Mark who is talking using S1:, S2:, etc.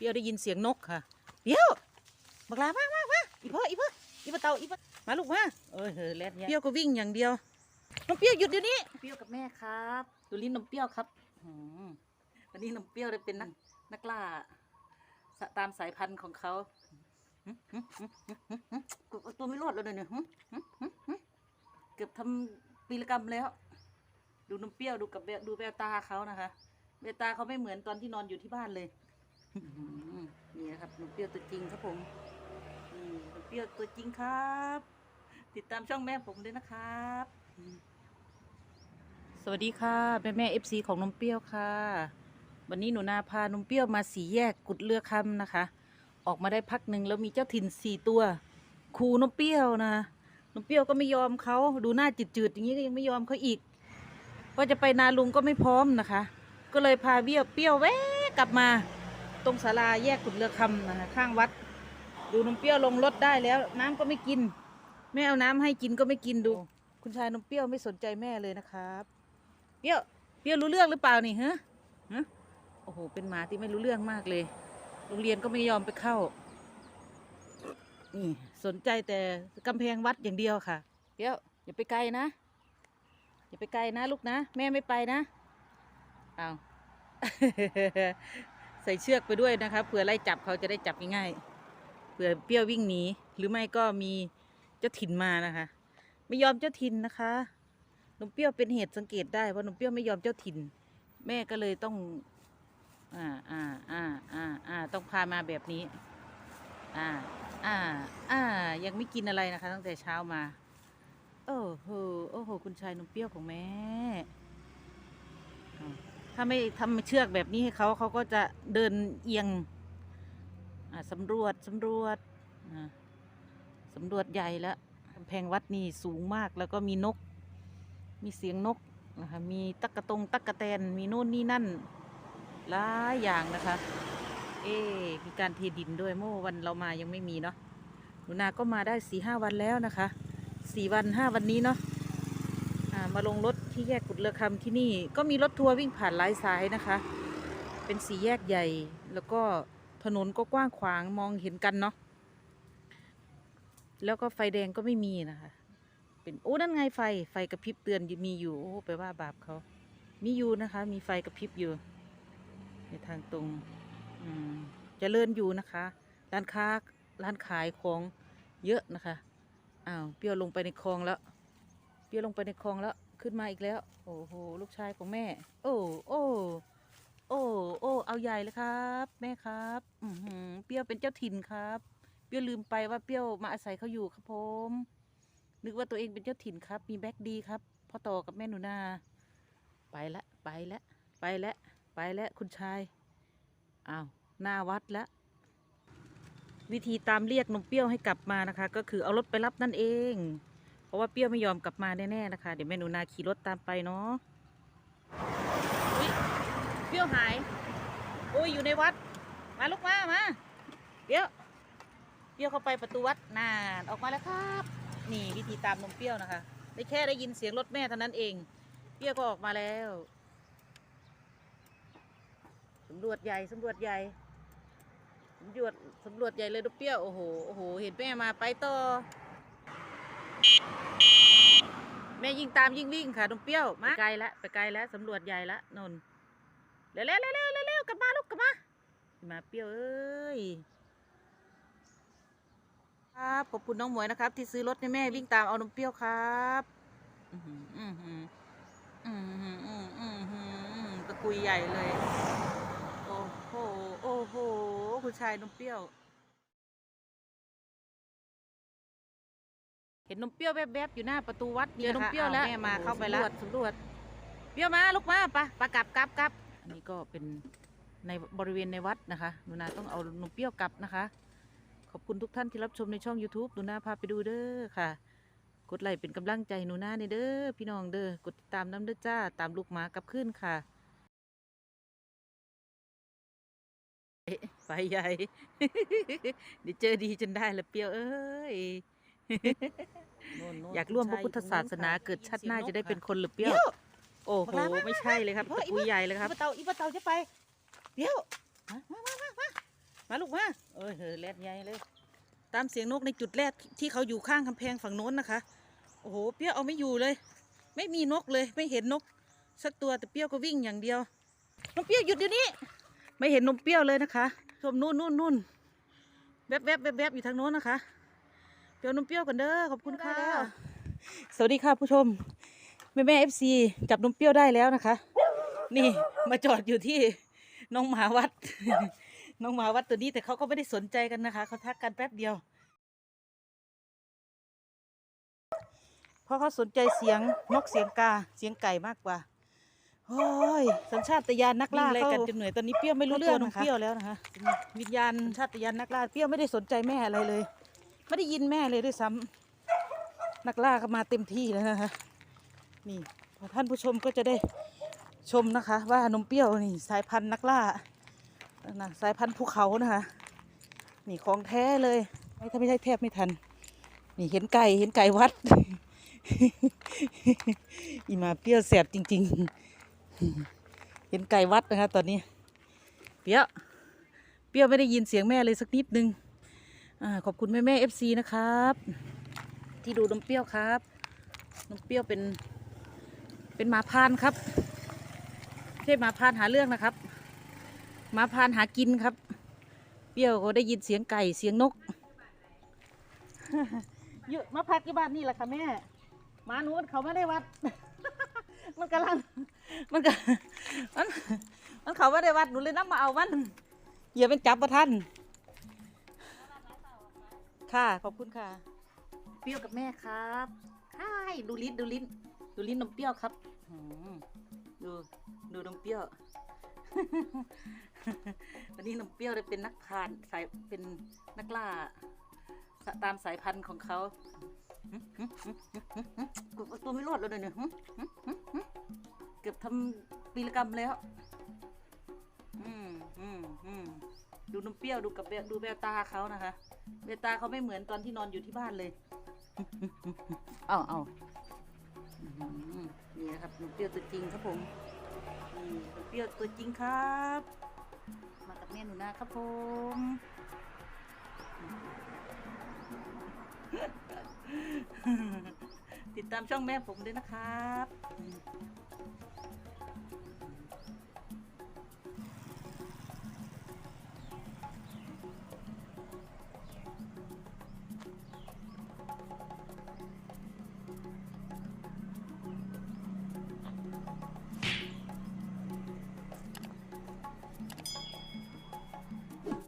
S1: เปรี้ยวได้ยินเสียงนกค่ะเปรี้ยวบักลามามามาอีพ่ออีพ่ออีพ่อเต่าอีพ่อมาลูกมาเออเฮ้ยแลดเนี่ยเปรี้ยวก็วิ่งอย่างเดียวน้องเปรี้ยวหยุดเดี๋ยวนี้
S2: เปรี้ยวกับแม่ครับ
S1: ดูลิ้นนมเปรี้ยวครับอืมวันนี้นมเปรี้ยวได้เป็นนักนักล่าสะตามสายพันธุ์ของเขาหึหึหึหึหึหึเอาตัวไม่รอดแล้วเนี่ยหึหึหึหึเกือบทำปีละกรรมแล้ว ดูนมเปรี้ยวดูกับแววดูแววตาเขานะคะแววตาเขาไม่เหมือนตอนที่นอนอยู่ที่บ้านเลยอื้อหือ นี่นะครับนมเปรี้ยวตัวจริงครับผมอืมนมเปรี้ยวตัวจริงครับ ติดตามช่องแม่ผมด้วยนะครับ สวัสดีค่ะแม่แม่เอฟซีของนมเปรี้ยวค่ะ วันนี้หนูนาพานมเปรี้ยวมาสีแยกกุดเรือคำนะคะ ออกมาได้พักหนึ่งแล้วมีเจ้าถิ่นสี่ตัวครูนมเปรี้ยวนะนมเปรี้ยวก็ไม่ยอมเขาดูหน้าจืดๆอย่างนี้ก็ยังไม่ยอมเขาอีกว่าจะไปนาลุงก็ไม่พร้อมนะคะ ก็เลยพาเบี้ยวเปรี้ยวแวะกลับมา ตรงศาลาแยกขุดเรือคำนะคะข้างวัด ดูนมเปรี้ยวลงรถได้แล้ว น้ำก็ไม่กิน แม่เอาน้ำให้กินก็ไม่กินดู คุณชายนมเปรี้ยวไม่สนใจแม่เลยนะครับเปรี้ยวเปรี้ยวรู้เรื่องหรือเปล่านี่ฮะฮะโอ้โหเป็นหมาที่ไม่รู้เรื่องมากเลย โรงเรียนก็ไม่ยอมไปเข้า นี่สนใจแต่กำแพงวัดอย่างเดียวค่ะเปรี้ยวอย่าไปไกลนะ อย่าไปไกลนะลูกนะ แม่ไม่ไปนะเอา ใส่เชือกไปด้วยนะคะเผื่อไล่จับเขาจะได้จับง่ายๆเผื่อเปรี้ยววิ่งหนี หรือไม่ก็มีเจ้าถิ่นมานะคะ ไม่ยอมเจ้าถิ่นนะคะนมเปรี้ยวเป็นเหตุสังเกตได้ว่านมเปรี้ยวไม่ยอมเจ้าถิ่น แม่ก็เลยต้องอ่าอ่าอ่าอ่าอ่าต้องพามาแบบนี้ อ่าอ่าอ่ายังไม่กินอะไรนะคะ ตั้งแต่เช้ามาโอ้โหโอ้โหคุณชายนมเปรี้ยวของแม่ ถ้าไม่ทำเชือกแบบนี้ให้เขาเขาก็จะเดินเอียงสำรวจสำรวจสำรวจใหญ่แล้วกำแพงวัดนี่สูงมากแล้วก็มีนก มีเสียงนกนะคะมีตักกะตงตักกะแตนมีโน่นนี่นั่นหลายอย่างนะคะ เอ๊มีการเทดินด้วยเมื่อวันเรามายังไม่มีเนาะหนูนาก็มาได้สี่ห้าวันแล้วนะคะสี่วันห้าวันนี้เนาะมาลงรถ ที่แยกกุดเรือคำที่นี่ก็มีรถทัวร์วิ่งผ่านหลายสายนะคะ เป็นสี่แยกใหญ่ แล้วก็ถนนก็กว้างขวางมองเห็นกันเนาะแล้วก็ไฟแดงก็ไม่มีนะคะ เป็นโอ้นั่นไงไฟไฟกระพริบเตือนมีอยู่โอ้ไปว่าบาปเขามีอยู่นะคะ มีไฟกระพริบอยู่ ในทางตรงอืมเจริญอยู่นะคะ ร้านค้าร้านขายของเยอะนะคะอ้าวเปรี้ยวลงไปในคลองแล้ว เปรี้ยวลงไปในคลองแล้ว ขึ้นมาอีกแล้ว โอ้โห ลูกชายของแม่ โอ้โอ้โอ้โอ้เอาใหญ่เลยครับ แม่ครับ อืเปรี้ยวเป็นเจ้าถิ่นครับ เปรี้ยวลืมไปว่าเปรี้ยวมาอาศัยเขาอยู่ครับผม นึกว่าตัวเองเป็นเจ้าถิ่นครับ มีแบ็กดีครับพ่อต่อกับแม่หนูนา ไปละไปละไปละไปละคุณชายอ้าวหน้าวัดแล้ววิธีตามเรียกนมเปรี้ยวให้กลับมานะคะ ก็คือเอารถไปรับนั่นเอง เพราะว่าเปรี้ยวไม่ยอมกลับมาแน่ๆนะคะ เดี๋ยวแม่หนูนาขี่รถตามไปเนาะเปรี้ยวหาย โอ้ยอยู่ในวัด มาลูกมามาเปรี้ยว เปรี้ยวเข้าไปประตูวัดนานออกมาแล้วครับ นี่วิธีตามนมเปรี้ยวนะคะ ได้แค่ได้ยินเสียงรถแม่เท่านั้นเอง เปรี้ยวก็ออกมาแล้วสำรวจใหญ่สำรวจใหญ่สำรวจสำรวจใหญ่เลยดูเปรี้ยว โอ้โห โอ้โห เห็นแม่มาไปต่อ แม่ยิงตามยิงวิ่งค่ะนมเปรี้ยวมาไกลแล้วไปไกลแล้วสำรวจใหญ่ละนนเร็วเร็วเร็วเร็วเร็วเร็วกลับมาลูกกลับมามาเปรี้ยวเอ้ยครับขอบคุณน้องหมวยนะครับ ที่ซื้อรถให้แม่วิ่งตามเอานมเปรี้ยวครับอือหืออือหืออือหืออือหืออือหือตะกุยใหญ่เลย โอ้โหโอ้โหคุณชายนมเปรี้ยว เห็นนมเปรี้ยวแวบๆอยู่หน้าประตูวัดเจอนมเปรี้ยวแล้วแม่มาเข้าไปแล้วสำรวจเปรี้ยวมาลูกมาปะปะกลับกลับกลับอันนี้ก็เป็นในบริเวณในวัดนะคะหนูนาต้องเอานมเปรี้ยวกลับนะคะ ขอบคุณทุกท่านที่รับชมในช่อง YouTube หนูนาพาไปดูเด้อค่ะ กดไลค์เป็นกำลังใจให้หนูนาในเด้อพี่น้องเด้อกดติดตามน้ำเด้อจ้าตามลูกหมากลับขึ้นค่ะเอ๊ะไปใหญ่เดี๋ยวเจอดีจนได้ละเปรียวเอ้ย อยากร่วมพระพุทธศาสนาเกิดชาติหน้าจะได้เป็นคนหรือเปรี้ยว โอ้โหไม่ใช่เลยครับตะกุยใหญ่เลยครับ
S2: อีปะเตาอีปะเตาจะไป
S1: เดี๋ยวมามามามามามาลูกมาเออเออแรดใหญ่เลย ตามเสียงนกในจุดแรกที่เขาอยู่ข้างกำแพงฝั่งโน้นนะคะ โอ้โหเปรี้ยวเอาไม่อยู่เลย ไม่มีนกเลย ไม่เห็นนก สักตัวแต่เปรี้ยวก็วิ่งอย่างเดียวนมเปรี้ยวหยุดเดี๋ยวนี้ ไม่เห็นนมเปรี้ยวเลยนะคะชมนู่นนู่นนู่นแวบแวบแวบแวบอยู่ทางโน้นนะคะ เปรี้ยวนมเปรี้ยวกันเด้อขอบคุณค่ะสวัสดีค่ะผู้ชม แม่แม่เอฟซีจับนมเปรี้ยวได้แล้วนะคะ นี่มาจอดอยู่ที่น้องหมาวัด น้องหมาวัดตัวนี้แต่เขาก็ไม่ได้สนใจกันนะคะเขาทักกันแป๊บเดียว เพราะเขาสนใจเสียงนกเสียงกาเสียงไก่มากกว่าโอ้ยสัญชาตญาณนักล่า
S2: วิ่งไล่
S1: เขา
S2: กันจนเหนื่อยตอนนี้เปรี้ยวไม่รู้
S1: เขา
S2: เรื่อง
S1: จน
S2: นะคะ
S1: เปรี้ยวแล้วนะคะวิญญาณสัญชาตญาณนักล่าเปรี้ยวไม่ได้สนใจแม่อะไรเลย ไม่ได้ยินแม่เลยด้วยซ้ำนักล่าก็มาเต็มที่แล้วนะคะ นี่ท่านผู้ชมก็จะได้ชมนะคะ ว่านมเปรี้ยวนี่สายพันธุ์นักล่านะสายพันธุ์ภูเขานะคะ นี่ของแท้เลยไม่ถ้าไม่ใช่แทบไม่ทัน นี่เห็นไก่เห็นไก่วัด อีมาเปรี้ยวแสบจริง ๆ เห็นไก่วัดนะคะ ตอนนี้ เปรี้ยว เปรี้ยวไม่ได้ยินเสียงแม่เลยสักนิดนึง อขอบคุณแม่แม่เอฟซีนะครับ ที่ดูนมเปรี้ยวครับนมเปรี้ยวเป็นเป็นหมาพานครับไม่ใช่หมาพานหาเรื่องนะครับหมาพานหากินครับ เปรี้ยวก็ได้ยินเสียงไก่เสียงนกเยอะมาพักที่บ้านนี่แหละค่ะแม่หมาหนูเขาไม่ได้วัด มันกำลังมันก็มันมันเขาไม่ได้วัดหนูเลยนับมาเอามันอย่าเป็นจับประทัน ค่ะ ขอบคุณค่ะ เปรี้ยวกับแม่ครับใช่ดูลิ้นดูลิ้นดูลิ้นนมเปรี้ยวครับอืมดูดูนมเปรี้ยว วันนี้นมเปรี้ยวเลยเป็นนักพรานสายเป็นนักล่าตามสายพันธุ์ของเขาตัวไม่รอดแล้วเนี่ยเกือบทำปีละกรรมแล้ว อืมอืมอืม ดูนมเปรี้ยวดูกับแววดูแววตาเขานะคะแววตาเขาไม่เหมือนตอนที่นอนอยู่ที่บ้านเลยเอาเอานี่นะครับนมเปรี้ยวตัวจริงครับผมนี่นมเปรี้ยวตัวจริงครับ มากับแม่หนูนะครับผมติดตามช่องแม่ผมด้วยนะครับ